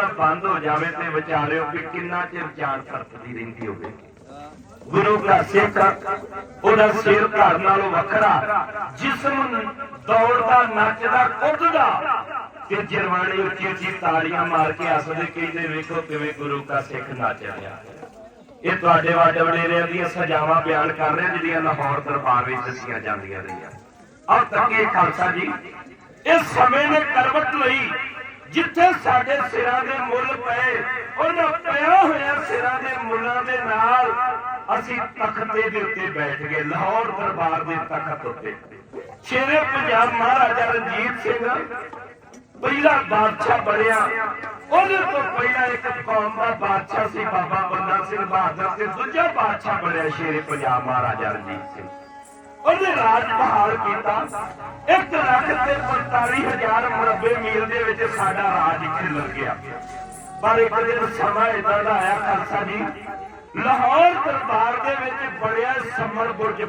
ਨਾ ਬੰਦ ਹੋ ਜਾਵੇ ਤੇ ਵਿਚਾਰਿਓ ਕਿ ਕਿੰਨਾ ਚਿਰ ਜਾਨ ਸਰਪਦੀ ਰਹਿੰਦੀ ਹੋਵੇ। ਗੁਰੂ ਦਾ ਸਿੱਖ ਉਹਦਾ ਸਿਰ ਘਰ ਨਾਲੋਂ ਵੱਖਰਾ ਜਿਸਮ ਦੌੜਦਾ, ਨੱਚਦਾ, ਕੁੱਦਦਾ। ਤੇ ਜਰਵਾਣੀ ਉੱਚੀ ਉੱਚੀ ਤਾੜੀਆਂ ਮਾਰ ਕੇ ਹੱਸਦੇ ਕਹਿੰਦੇ, ਵੇਖੋ ਕਿਵੇਂ ਗੁਰੂ ਦਾ ਸਿੱਖ ਨੱਚ ਰਿਹਾ ਇਹ ਤੁਹਾਡੇ ਵੱਡੇ ਵਡੇਰਿਆਂ ਦੀਆਂ ਸਜ਼ਾਵਾਂ ਬਿਆਨ ਕਰ ਰਿਹਾ ਜਿਹੜੀਆਂ ਲਾਹੌਰ ਦਰਬਾਰ ਵਿੱਚ ਦੱਸੀਆਂ ਜਾਂਦੀਆਂ ਰਹੀਆਂ। ਆਹ ਤੱਕੇ ਖਾਲਸਾ ਜੀ, ਇਸ ਸਮੇਂ ਨੇ ਕਰਵਟ ਲਈ ਜਿੱਥੇ ਸਾਡੇ ਸਿਰਾਂ ਦੇ ਮੁੱਲ ਪਏ ਉਹਨਾਂ ਪਿਆ ਹੋਇਆ ਸਿਰਾਂ ਦੇ ਮੁੱਲਾਂ ਦੇ ਨਾਲ ਅਸੀਂ ਤਖਤੇ ਦੇ ਉੱਤੇ ਬੈਠ ਗਏ, ਲਾਹੌਰ ਦਰਬਾਰ ਦੇ ਤਖਤ ਉੱਤੇ। ਸ਼ੇਰੇ ਪੰਜਾਬ ਮਹਾਰਾਜਾ ਰਣਜੀਤ ਸਿੰਘ ਪਹਿਲਾ ਬਾਦਸ਼ਾਹ ਬਣਿਆ। ਉਹਦੇ ਤੋਂ ਪਹਿਲਾਂ ਇੱਕ ਕੌਮ ਦਾ ਬਾਦਸ਼ਾਹ ਸੀ ਬਾਬਾ ਬੰਦਾ ਸਿੰਘ ਬਹਾਦਰ ਤੇ ਦੂਜਾ ਬਾਦਸ਼ਾਹ ਬਣਿਆ ਸ਼ੇਰੇ ਪੰਜਾਬ ਮਹਾਰਾਜਾ ਰਣਜੀਤ ਸਿੰਘ। ਉਹਨੇ ਰਾਜ ਬਹਾਲ ਕੀਤਾ। 1 ਲੱਖ ਤੇ 45000 ਮੁਰੱਬੇ ਮੀਲ ਦੇ ਵਿੱਚ ਸਾਡਾ ਰਾਜ ਖਿਲਰ ਗਿਆ। ਪਰ ਇੱਕ ਦਿਨ ਸਮਾਂ ਇਦਾਂ ਦਾ ਆਇਆ, ਖਾਲਸਾ ਜੀ, ਲਾਹੌਰ ਦਰਬਾਰ ਦੇ ਵਿੱਚ ਬੜਿਆ ਸਮਰ ਬੁਰਜ